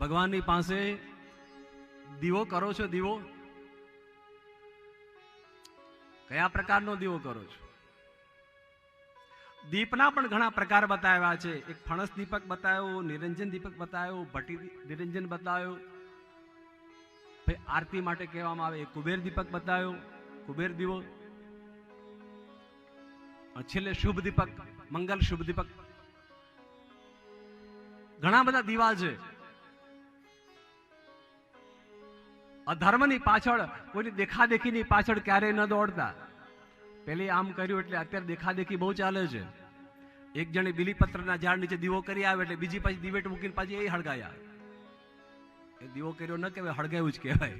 ભગવાનની પાસે દીવો કરો છો, દીવો? કયા પ્રકારનો દીવો કરો છો? દીપના પણ ઘણા પ્રકાર બતાવ્યા છે. એક ફણસ દીપક બતાવ્યો, નિરંજન દીપક બતાવ્યો ભટ્ટી નિરંજન બતાવ્યો. ભાઈ આરતી માટે કહેવામાં આવે કુબેર દીપક બતાવ્યો. કુબેર દીવો. છેલ્લે શુભ દીપક, મંગલ શુભ દીપક. ઘણા બધા દીવા છે. અધર્મની પાછળ કોઈની દેખાદેખીની પાછળ ક્યારેય ન દોડતા. પેલી આમ કર્યું એટલે અત્યારે દેખાદેખી બહુ ચાલે છે. એક જણે બીલીપત્રના ઝાડ નીચે દીવો કરી આવે એટલે બીજી પાછી દિવેટ મૂકીને પાછી એ હળગાયા. એ દીવો કર્યો ન કહેવાય, હળગાયું જ કહેવાય.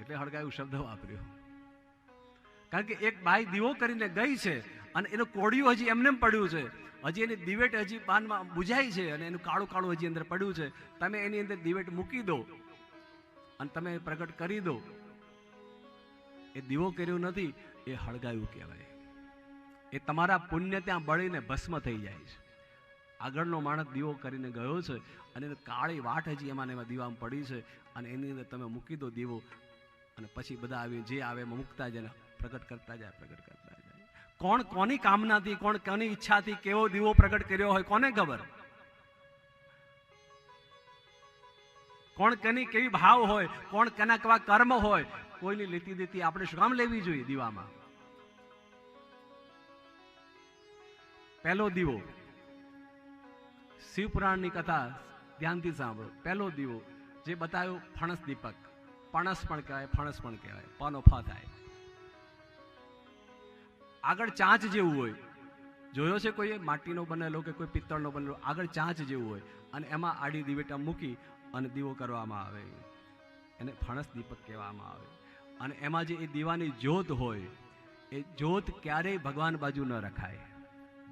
એટલે હળગાયું શબ્દ વાપર્યો. કારણ કે એક બાઈ દીવો કરીને ગઈ છે અને એનું કોડિયું હજી એમને પડ્યું છે. હજી એની દિવેટ હજી પાનમાં બુઝાઈ છે અને એનું કાળું કાળું હજી અંદર પડ્યું છે. તમે એની અંદર દિવેટ મૂકી દો અને તમે પ્રગટ કરી દો. એ દીવો કર્યો નથી, એ હળગાયું કહેવાય. એ તમારા પુણ્ય ત્યાં બળીને ભસ્મ થઈ જાય છે. આગળનો માણસ દીવો કરીને ગયો છે અને કાળી વાટ હજી એમાં એમાં દીવામાં પડી છે અને એની અંદર તમે મૂકી દો દીવો અને પછી બધા આવી જે આવે એમાં મૂકતા જાય પ્રગટ કરતા જાય પ્રગટ કરતા જાય કોણ કોની કામનાથી, કોણ કોની ઈચ્છાથી કેવો દીવો પ્રગટ કર્યો હોય, કોને ખબર? કોણ કની કેવી ભાવ હોય, કોણ કના કેવા કર્મ હોય, કોઈની લીતી દીતી આપણે શું કામ લેવી જોઈએ દીવામાં? પહેલો દીવો. શિવ પુરાણની કથા ધ્યાનથી સાંભળો. પહેલો દીવો, જે બતાવ્યો ફણસ દીપક. પણસ પણ કહેવાય, ફણસ પણ કહેવાય. પનોફા થાય. આગળ ચાંચ જેવું હોય. જોયો છે કોઈ માટીનો બનેલો કે કોઈ પિત્તળનો બનેલો? આગળ ચાંચ જેવું હોય. અને એમાં આડી દિવેટા મૂકી અને દીવો કરવામાં આવે. એને ફણસ દીપક કહેવામાં આવે. અને એમાં જે એ દીવાની જ્યોત હોય, એ જ્યોત ક્યારેય ભગવાન બાજુ ન રખાય.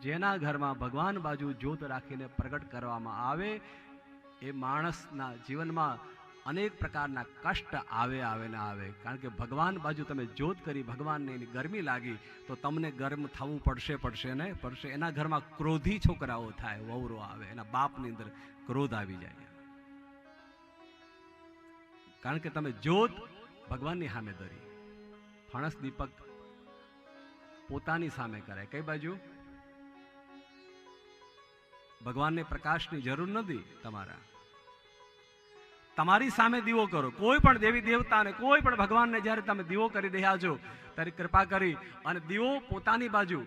જેના ઘરમાં ભગવાન બાજુ જ્યોત રાખીને પ્રગટ કરવામાં આવે, એ માણસના જીવનમાં અનેક પ્રકારના કષ્ટ આવે આવે ને આવે. કારણ કે ભગવાન બાજુ તમે જોત કરી, ભગવાનને એની ગરમી લાગી, તો તમને ગરમ થવું પડશે પડશે ને? પડશે. એના ઘરમાં ક્રોધી છોકરાઓ થાય, વવરો આવે, એના બાપની અંદર ક્રોધ આવી જાય. કારણ કે તમે જ્યોત ભગવાનની સામે ધરી. ફણસ દીપક પોતાની સામે કરે કઈ બાજુ? ભગવાનને પ્રકાશની જરૂર નથી તમારા. તમારી સામે દીવો કરો. કોઈ પણ દેવી દેવતાને, કોઈ પણ ભગવાનને જ્યારે તમે દીવો કરી રહ્યા છો, ત્યારે કૃપા કરી અને દીવો પોતાની બાજુ.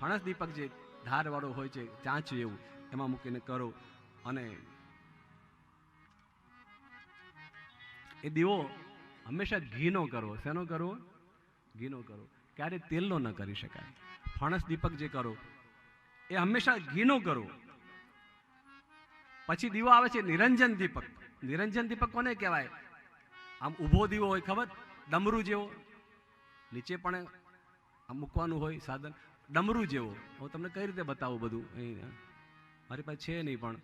ફણસ દીપક જે ધારવાળો હોય છે, ચાંચ એવું, એમાં મૂકીને કરો અને એ દીવો હંમેશા ઘીનો કરવો. શેનો કરવો? ઘીનો કરો ક્યારે તેલનો ન કરી શકાય. ફણસ દીપક જે કરો, એ હંમેશા ઘીનો કરવો. પછી દીવો આવે છે નિરંજન દીપક. નિરંજન દીપક કોને કહેવાય? આમ ઊભો દીવો હોય, ખબર? ડમરું જેવો. નીચે પણ આમ મૂકવાનું હોય સાધન. ડમરું જેવો. હું તમને કઈ રીતે બતાવું બધું અહીં? મારી પાસે છે નહીં પણ.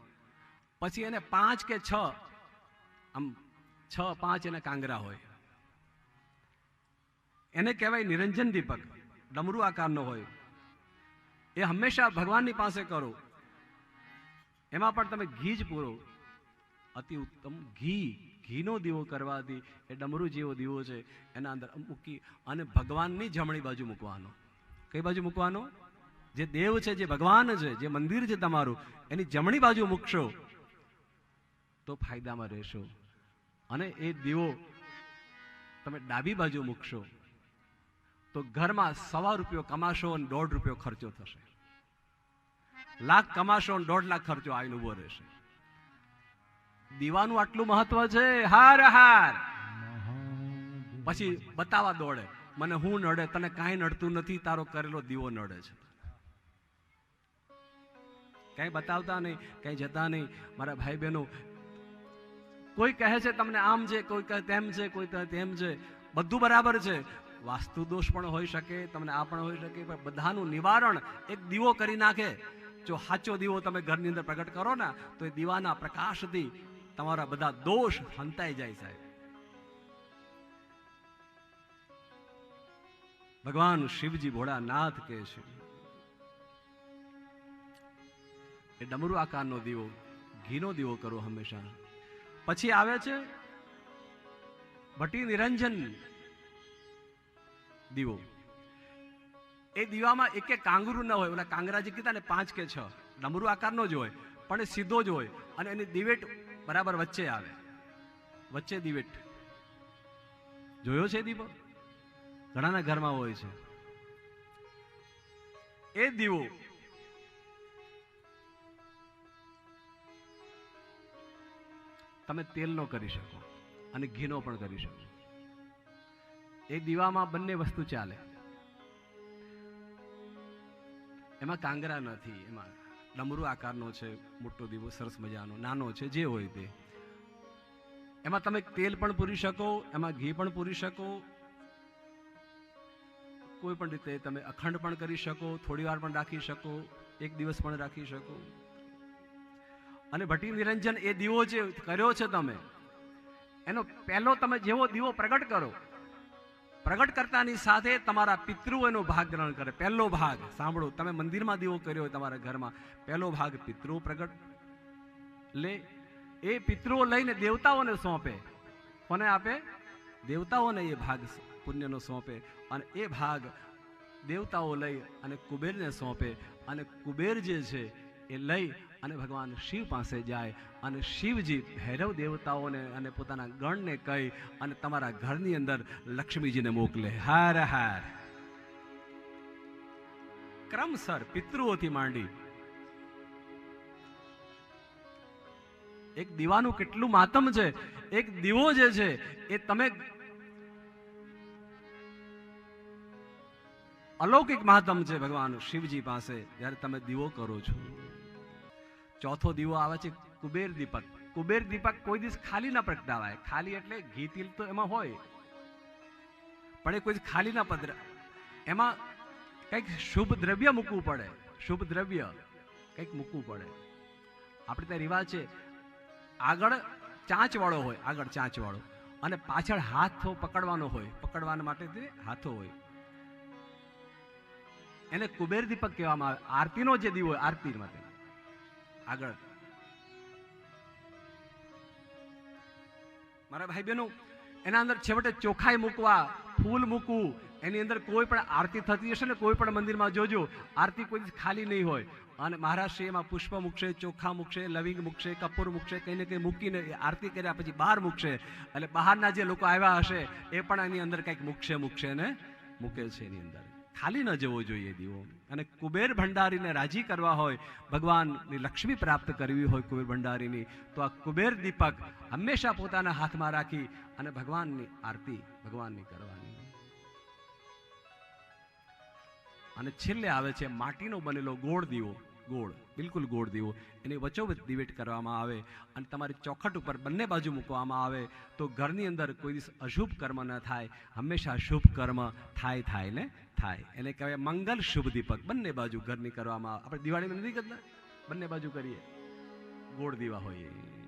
પછી એને પાંચ કે છ, આમ છ, પાંચ એના કાંગરા હોય. એને કહેવાય નિરંજન દીપક. ડમરું આકારનો હોય. એ હંમેશા ભગવાનની પાસે કરો. એમાં પણ તમે ઘી જ પૂરો. અતિ ઉત્તમ ઘી, ઘીનો દીવો કરવાથી એ ડમરું જેવો દીવો છે, એના અંદર મૂકી અને ભગવાનની જમણી બાજુ મૂકવાનો. કઈ બાજુ મૂકવાનો? જે દેવ છે, જે ભગવાન છે, જે મંદિર છે તમારું, એની જમણી બાજુ મૂકશો તો ફાયદામાં રહેશો. અને એ દીવો તમે ડાબી બાજુ મૂકશો તો ઘરમાં સવા રૂપિયો કમાશો અને દોઢ રૂપિયો ખર્ચો થશે. લાખ કમાશો અને દોઢ લાખ ખર્ચો આવીને ઊભો રહેશે. દીવાનું આટલું મહત્વ છે? હાર હાર. પછી બતાવા દોડે. મને હું નડે? તને કાંઈ નડતું નથી? તારો કરેલો દીવો નડે છે. કાંઈ બતાવતા નહીં, કાંઈ જતા નહીં. મારા ભાઈ બહેનો કોઈ કહે છે તમને આમ છે, કોઈ કહે તેમ છે, કોઈ કહે તેમ છે? બધું બરાબર છે. વાસ્તુ દોષ પણ હોઈ શકે, તમને આ પણ હોઈ શકે, પણ બધાનું નિવારણ એક દીવો કરી નાખે. જો સાચો દીવો તમે ઘરની અંદર પ્રગટ કરો ને, તો એ દીવાના પ્રકાશથી તમારા બધા દોષ હંતાઈ જાય સાહેબ. ભગવાન શિવજી ભોળાનાથ કે છે એ ડમરુ આકારનો દીવો, ઘીનો દીવો કરો હંમેશા. પછી આવે છે ભટ્ટી નિરંજન દીવો. એ દીવામાં એક એક કાંગરું ન હોય, ઓલા કાંગરાજી કીધા ને પાંચ કે છ. ડમરૂ આકારનો જ હોય, પણ એ સીધો જ હોય અને એની દિવેટ બરાબર વચ્ચે આવે. વચ્ચે દિવેટ જોયો છે દીવો? ઘણાના ઘરમાં હોય છે. એ દીવો તમે તેલનો કરી શકો અને ઘીનો પણ કરી શકો. એ દીવામાં બંને વસ્તુ ચાલે. એમાં કાંગરા નથી, એમાં ડમરૂ આકારનો છે, મોટો દીવો સરસ મજાનો, નાનો છે, જે હોય તે. એમાં તમે તેલ પણ પૂરી શકો, એમાં ઘી પણ પૂરી શકો. કોઈ પણ રીતે તમે અખંડ પણ કરી શકો, થોડી વાર પણ રાખી શકો, એક દિવસ પણ રાખી શકો. અને ભટ્ટી નિરંજન એ દીવો જે કર્યો છે તમે, એનો પહેલો તમે જેવો દીવો પ્રગટ કરો પ્રગટ કરતાની સાથે તમારા પિતૃ એનો ભાગ ગ્રહણ કરે. પહેલો ભાગ, સાંભળો, તમે મંદિરમાં દીવો કર્યો હોય તમારા ઘરમાં, પહેલો ભાગ પિતૃ પ્રગટ લે. એ પિતૃઓ લઈને દેવતાઓને સોંપે. કોને આપે? દેવતાઓને એ ભાગ પુણ્યનો સોંપે. અને એ ભાગ દેવતાઓ લઈ અને કુબેરને સોંપે. અને કુબેર જે છે, એ લઈ અને ભગવાન શિવ પાસે જાય અને શિવજી ભૈરવ દેવતાઓને અને પોતાના ગણને કહી અને તમારા ઘરની અંદર લક્ષ્મીજીને મોકલે. હાર હાર. ક્રમસર પિતૃઓથી માંડી. એક દીવાનું કેટલું માતમ છે, એક દીવો જે છે, એ તમે અલૌકિક મહાત્મ છે ભગવાન શિવજી પાસે, જ્યારે તમે દીવો કરો છો. ચોથો દીવો આવે છે કુબેર દીપક. કુબેર દીપક કોઈ દિવસ ખાલી ના પ્રગટાવાય. ખાલી એટલે ઘી તિલ તો એમાં હોય. પણ એ કોઈ ખાલી ના પદ્ર એમાં કંઈક શુભ દ્રવ્ય મૂકવું પડે. શુભ દ્રવ્ય કંઈક મૂકવું પડે. આપણે ત્યાં રિવાજ છે, આગળ ચાંચ વાળો હોય, આગળ ચાંચ વાળો અને પાછળ હાથો પકડવાનો હોય, પકડવાના માટે હાથો હોય. એને કુબેર દીપક કહેવામાં આવે. આરતીનો જે દીવો આરતી માટે. આગળ. મારા ભાઈ બહેનો એના અંદર છેવટે ચોખાઈ મૂકવા, ફૂલ મૂકવું, એની અંદર કોઈ પણ આરતી થતી હશે ને કોઈ પણ મંદિરમાં જોજો, આરતી કોઈ ખાલી નહીં હોય. અને મહારાષ્ટ્ર એમાં પુષ્પ મૂકશે, ચોખા મૂકશે, લવિંગ મૂકશે, કપૂર મૂકશે, કંઈ ને કંઈ મૂકીને એ આરતી કર્યા પછી બહાર મૂકશે. એટલે બહારના જે લોકો આવ્યા હશે, એ પણ એની અંદર કંઈક મૂકશે મૂકશે ને મૂકે છે એની અંદર. ખાલી ન જવો જોઈએ દીવો. અને કુબેર ભંડારીને રાજી કરવા હોય, ભગવાનની લક્ષ્મી પ્રાપ્ત કરવી હોય કુબેર ભંડારીની, તો આ કુબેર દીપક હંમેશા પોતાના હાથમાં રાખી અને ભગવાનની આરતી ભગવાનની કરવાની. અને છેલ્લે આવે છે, માટીનો બનેલો ગોળ દીવો. ગોળ, બિલકુલ ગોળ દીવો. એને વચ્ચોવચ દિવેટ કરવામાં આવે અને તમારી ચોખટ ઉપર બંને બાજુ મૂકવામાં આવે તો ઘરની અંદર કોઈ દિવસ અશુભ કર્મ ન થાય, હંમેશા શુભ કર્મ થાય થાય ને થાય. એને કહેવાય મંગલ શુભ દીપક. બંને બાજુ ઘરની કરવામાં આવે. આપણે દિવાળીમાં નથી કરતા? બંને બાજુ કરીએ. ગોળ દીવા હોય એ.